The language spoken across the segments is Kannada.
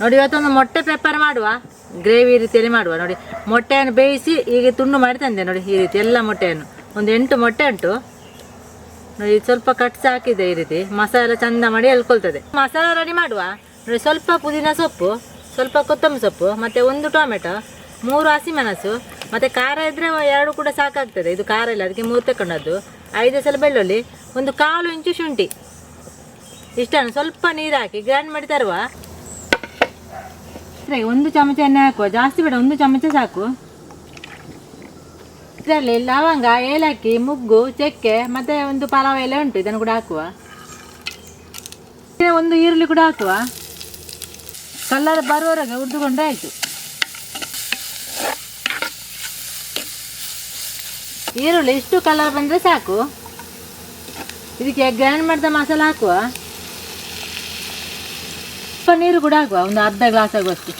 ನೋಡಿ, ಇವತ್ತೊಂದು ಮೊಟ್ಟೆ ಪೆಪ್ಪರ್ ಮಾಡುವ. ಗ್ರೇವಿ ರೀತಿಯಲ್ಲಿ ಮಾಡುವ. ನೋಡಿ, ಮೊಟ್ಟೆಯನ್ನು ಬೇಯಿಸಿ ಈಗ ತುಂಡು ಮಾಡಿ ತಂದೆ. ನೋಡಿ, ಈ ರೀತಿ ಎಲ್ಲ ಮೊಟ್ಟೆಯನ್ನು. ಒಂದು ಎಂಟು ಮೊಟ್ಟೆ ಉಂಟು. ನೋಡಿ ಸ್ವಲ್ಪ ಕಟ್ಸ್ ಹಾಕಿದೆ ಈ ರೀತಿ. ಮಸಾಲ ಚಂದ ಮಾಡಿ ಎಳ್ಕೊಳ್ತದೆ. ಮಸಾಲ ರೆಡಿ ಮಾಡುವ. ನೋಡಿ, ಸ್ವಲ್ಪ ಪುದೀನ ಸೊಪ್ಪು, ಸ್ವಲ್ಪ ಕೊತ್ತಂಬರಿ ಸೊಪ್ಪು, ಮತ್ತು ಒಂದು ಟೊಮೆಟೊ, ಮೂರು ಹಸಿಮೆಣಸು, ಮತ್ತು ಖಾರ ಇದ್ದರೆ ಎರಡು ಕೂಡ ಸಾಕಾಗ್ತದೆ. ಇದು ಖಾರ ಇಲ್ಲ, ಅದಕ್ಕೆ ಮೂರು ತಕೊಂಡದ್ದು ಐದು ಸಲ ಬೆಳ್ಳುಳ್ಳಿ, ಒಂದು ಕಾಲು ಇಂಚು ಶುಂಠಿ. ಇಷ್ಟನ್ನು ಸ್ವಲ್ಪ ನೀರು ಹಾಕಿ ಗ್ರೈಂಡ್ ಮಾಡಿ ತರುವ. ಇದ್ರಾಗೆ ಒಂದು ಚಮಚ ಎಣ್ಣೆ ಹಾಕುವ. ಜಾಸ್ತಿ ಬೇಡ, ಒಂದು ಚಮಚ ಸಾಕು. ಇದರಲ್ಲಿ ಲವಂಗ, ಏಲಕ್ಕಿ, ಮುಗ್ಗು, ಚಕ್ಕೆ, ಮತ್ತೆ ಒಂದು ಪಲಾವ್ ಎಲೆ ಉಂಟು, ಇದನ್ನು ಕೂಡ ಹಾಕುವ. ಒಂದು ಈರುಳ್ಳಿ ಕೂಡ ಹಾಕುವ. ಕಲ್ಲರ್ ಬರುವವರೆಗೆ ಹುರಿದುಕೊಂಡ್ರೆ ಆಯಿತು. ಈರುಳ್ಳಿ, ಇಷ್ಟು ಕಲರ್ ಬಂದರೆ ಸಾಕು. ಇದಕ್ಕೆ ಗ್ರೈಂಡ್ ಮಾಡಿದ ಮಸಾಲ ಹಾಕುವ. ಸ್ವಲ್ಪ ನೀರು ಕೂಡ ಆಗುವ, ಒಂದು ಅರ್ಧ ಗ್ಲಾಸ್ ಆಗುವಷ್ಟು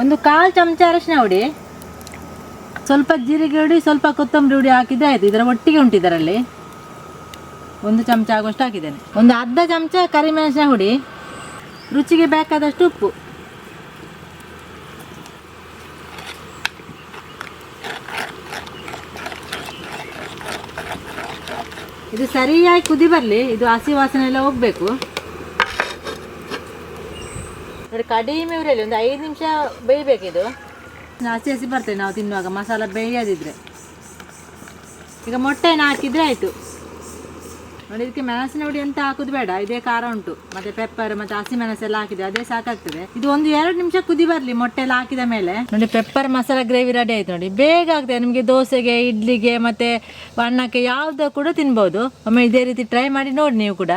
ಒಂದು ಕಾಲು ಚಮಚ ಅರಶಿನ ಹುಡಿ, ಸ್ವಲ್ಪ ಜೀರಿಗೆ ಹುಡಿ, ಸ್ವಲ್ಪ ಕೊತ್ತಂಬರಿ ಹುಡಿ ಹಾಕಿದ್ರೆ ಆಯ್ತು. ಇದರ ಒಟ್ಟಿಗೆ ಉಂಟು ಇದರಲ್ಲಿ ಒಂದು ಚಮಚ ಆಗುವಷ್ಟು ಹಾಕಿದ್ದೇನೆ. ಒಂದು ಅರ್ಧ ಚಮಚ ಕರಿಮೆಣಸಿನ ಹುಡಿ, ರುಚಿಗೆ ಬೇಕಾದಷ್ಟು ಉಪ್ಪು. ಇದು ಸರಿಯಾಗಿ ಕುದಿ ಬರಲಿ, ಇದು ಹಸಿ ವಾಸನೆ ಎಲ್ಲ ಹೋಗ್ಬೇಕು. ನೋಡಿ, ಕಡಿಮೆ ಉರಿಯಲ್ಲಿ ಒಂದು ಐದು ನಿಮಿಷ ಬೇಯಬೇಕು ಇದು. ಹಸಿ ಹಸಿ ಬರ್ತೇವೆ ನಾವು ತಿನ್ನುವಾಗ ಮಸಾಲ ಬೇಯದಿದ್ರೆ. ಈಗ ಮೊಟ್ಟೆನ ಹಾಕಿದ್ರೆ ಆಯಿತು. ನೋಡಿ ಇದಕ್ಕೆ ಮೆಣಸಿನ ಹುಡಿ ಅಂತ ಹಾಕುದು ಬೇಡ, ಇದೇ ಖಾರ ಉಂಟು. ಮತ್ತೆ ಪೆಪ್ಪರ್ ಮತ್ತೆ ಹಸಿ ಮೆಣಸೆಲ್ಲ ಹಾಕಿದೆ ಅದೇ ಸಾಕಾಗ್ತದೆ. ಇದು ಒಂದು ಎರಡು ನಿಮಿಷ ಕುದಿ ಬರಲಿ ಮೊಟ್ಟೆ ಎಲ್ಲ ಹಾಕಿದ ಮೇಲೆ. ನೋಡಿ ಪೆಪ್ಪರ್ ಮಸಾಲ ಗ್ರೇವಿ ರೆಡಿ ಆಯ್ತು ನೋಡಿ. ಬೇಗ ಆಗ್ತದೆ. ನಿಮಗೆ ದೋಸೆಗೆ, ಇಡ್ಲಿಗೆ, ಮತ್ತೆ ಅನ್ನಕ್ಕೆ ಯಾವ್ದು ಕೂಡ ತಿನ್ಬೋದು. ಒಮ್ಮೆ ಇದೇ ರೀತಿ ಟ್ರೈ ಮಾಡಿ ನೋಡಿ ನೀವು ಕೂಡ.